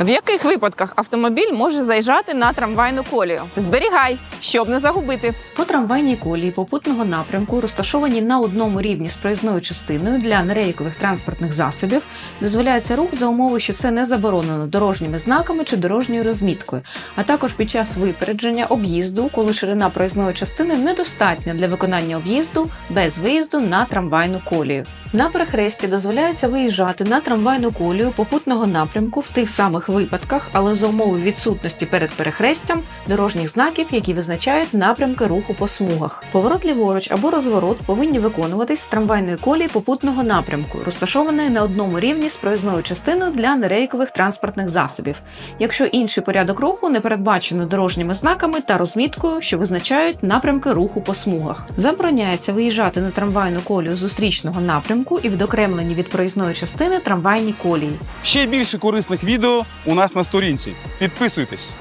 В яких випадках автомобіль може заїжджати на трамвайну колію? Зберігай, щоб не загубити. По трамвайній колії попутного напрямку, розташовані на одному рівні з проїзною частиною для нерейкових транспортних засобів, дозволяється рух за умови, що це не заборонено дорожніми знаками чи дорожньою розміткою, а також під час випередження об'їзду, коли ширина проїзної частини недостатня для виконання об'їзду без виїзду на трамвайну колію. На перехресті дозволяється виїжджати на трамвайну колію попутного напрямку в тих самих випадках, але за умови відсутності перед перехрестям дорожніх знаків, які визначають напрямки руху по смугах. Поворот ліворуч або розворот повинні виконуватись з трамвайної колії попутного напрямку, розташованої на одному рівні з проїзною частиною для нерейкових транспортних засобів, якщо інший порядок руху не передбачено дорожніми знаками та розміткою, що визначають напрямки руху по смугах. Забороняється виїжджати на трамвайну колію зустрічного напрямку і відокремлені від проїзної частини трамвайні колії. Ще більше корисних відео у нас на сторінці. Підписуйтесь.